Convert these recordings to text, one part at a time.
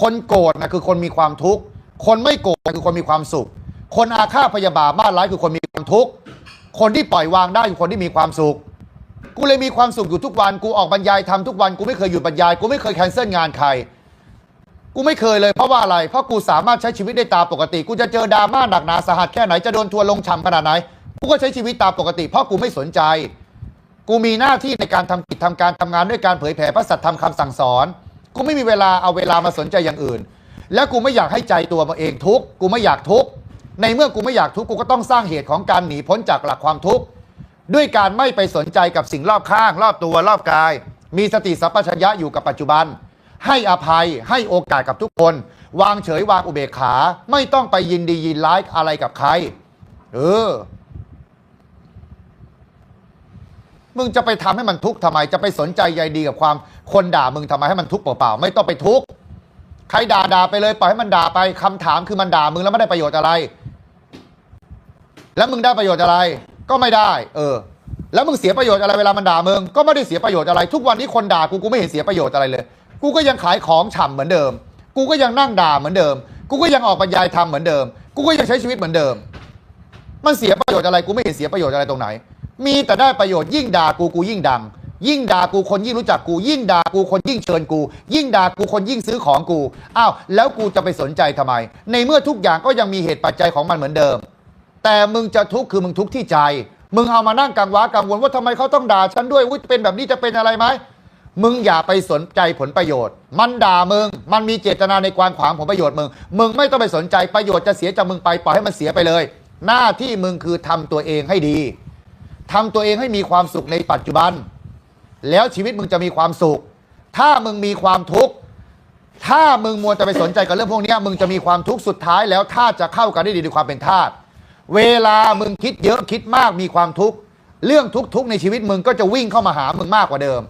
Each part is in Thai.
คนโกรธนะคือคนมีความทุกข์ คนไม่โกรธคือคนมีความสุข คนอาฆาตพยาบาทมาร้ายคือคนมีความทุกข์ คนที่ปล่อยวางได้คือคนที่มีความสุข กูเลยมีความสุขอยู่ทุกวัน กูออกบรรยายทำทุกวัน กูไม่เคยหยุดบรรยาย กูไม่เคยแคนเซิลงานใคร กูไม่เคยเลยเพราะว่าอะไร เพราะกูสามารถใช้ชีวิตได้ตามปกติ กูจะเจอดราม่าหนักหนาสาหัสแค่ไหน จะโดนทัวร์ลงฉ่ำขนาดไหน กูก็ใช้ชีวิตตามปกติ เพราะกูไม่สนใจ กูมีหน้าที่ในการทำกิจทำการทำงานด้วยการเผยแผ่พระสัทธรรมคำสั่งสอน กูไม่มีเวลาเอาเวลามาสนใจอย่างอื่น แล้วกูไม่อยากให้ใจตัวมาเองทุกข์กูไม่อยากทุกข์ในเมื่อกูไม่อยากทุกข์กูก็ต้องสร้างเหตุของการหนีพ้นจากหลักความทุกข์ด้วยการไม่ไปสนใจกับสิ่งรอบข้าง รอบตัวรอบกาย มีสติสัพพัญญะอยู่กับปัจจุบัน ให้อภัยให้โอกาสกับทุกคน วางเฉยวางอุเบกขา ไม่ต้องไปยินดียินร้ายอะไรกับใคร เออ มึงจะไปทำให้มันทุกข์ทำไม จะไปสนใจใยดีกับความคนด่ามึงทำไมให้มันทุกข์เปล่าๆไม่ต้องไปทุกข์ใครด่าด่าไปเลยปล่อยให้มันด่าไปคำถามคือมันด่ามึงแล้วไม่ได้ประโยชน์อะไร แล้วมึงได้ประโยชน์อะไร ก็ไม่ได้ เออ แล้วมึงเสียประโยชน์อะไรเวลามันด่ามึงก็ไม่ได้เสียประโยชน์อะไร ทุกวันนี้คนด่ากูกูไม่เห็นเสียประโยชน์อะไรเลย กูก็ยังขายของฉ่ำเหมือนเดิม กูก็ยังนั่งด่าเหมือนเดิม กูก็ยังออกบรรยายธรรมเหมือนเดิม กูก็ยังใช้ชีวิตเหมือนเดิม มันเสียประโยชน์อะไรกูไม่เห็นเสียประโยชน์อะไรตรงไหน มีแต่ได้ประโยชน์ยิ่งด่ากูกูยิ่งดัง ยิ่งด่ากูคนยิ่งรู้จักกู ยิ่งด่ากูคนยิ่งเชิญกู ยิ่งด่ากูคนยิ่งซื้อของกูอ้าวแล้วกูจะไปสนใจทำไม ในเมื่อทุกอย่างก็ยังมีเหตุปัจจัยของมันเหมือนเดิม แต่มึงจะทุกข์คือมึงทุกข์ที่ใจ มึงเอามานั่งกังวากังวลว่าทำไมเขาต้องด่าฉันด้วยอุ๊ยเป็นแบบนี้จะเป็นอะไรไหมมึงอย่าไปสนใจผลประโยชน์ มันด่ามึง มันมีเจตนาในการขวางผลประโยชน์มึง มึงไม่ต้องไปสนใจประโยชน์จะเสียจากมึงไปปล่อยให้มันเสียไปเลย หน้าที่มึงคือทำตัวเองให้ดี ทำตัวเองให้มีความสุขในปัจจุบัน แล้วชีวิตมึงจะมีความสุข ถ้ามึงมีความทุกข์ถ้ามึงมัวจะไปสนใจกับเรื่องพวกนี้มึงจะมีความทุกข์สุดท้ายแล้วถ้าจะเข้ากันได้ดีในความเป็นทาสเวลามึงคิดเยอะคิดมากมีความทุกข์เรื่องทุกข์ในชีวิตมึงก็จะวิ่งเข้ามาหามึงมากกว่าเดิม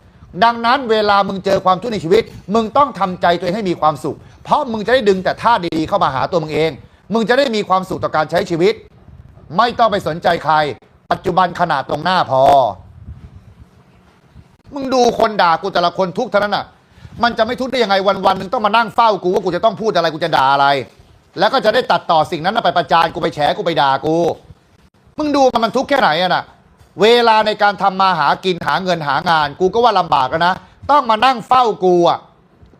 ดังนั้นเวลามึงเจอความทุกข์ในชีวิต มึงต้องทำใจตัวเองให้มีความสุข เพราะมึงจะได้ดึงแต่ธาตุดีๆเข้ามาหาตัวมึงเอง มึงจะได้มีความสุขต่อการใช้ชีวิต ไม่ต้องไปสนใจใคร ปัจจุบันขนาดตรงหน้าพอ มึงดูคนด่ากูแต่ละคนทุกเท่านั้นอะ มันจะไม่ทุกข์ได้ยังไงวันวันๆหนึ่งต้องมานั่งเฝ้ากูว่ากูจะต้องพูดอะไรกูจะด่าอะไร แล้วก็จะได้ตัดต่อสิ่งนั้นนะไปประจานกูไปแฉกูไปด่ากู มึงดูมันมันทุกข์แค่ไหนอะน่ะเวลาในการทำมาหากินหาเงินหางาน กูก็ว่าลำบากแล้วนะต้องมานั่งเฝ้ากูอะ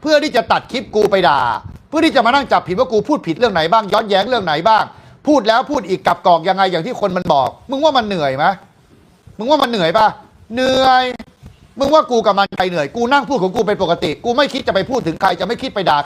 เพื่อที่จะตัดคลิปกูไปด่า เพื่อที่จะมานั่งจับผิดว่ากูพูดผิดเรื่องไหนบ้างย้อนแย้งเรื่องไหนบ้าง พูดแล้วพูดอีกกลับกรอกยังไงอย่างที่คนมันบอก มึงว่ามันเหนื่อยไหมมึงว่ามันเหนื่อยปะเหนื่อย มึงว่ากูกับมันใครเหนื่อย กูนั่งพูดของกูเป็นปกติ กูไม่คิดจะไปพูดถึงใคร จะไม่คิดไปด่า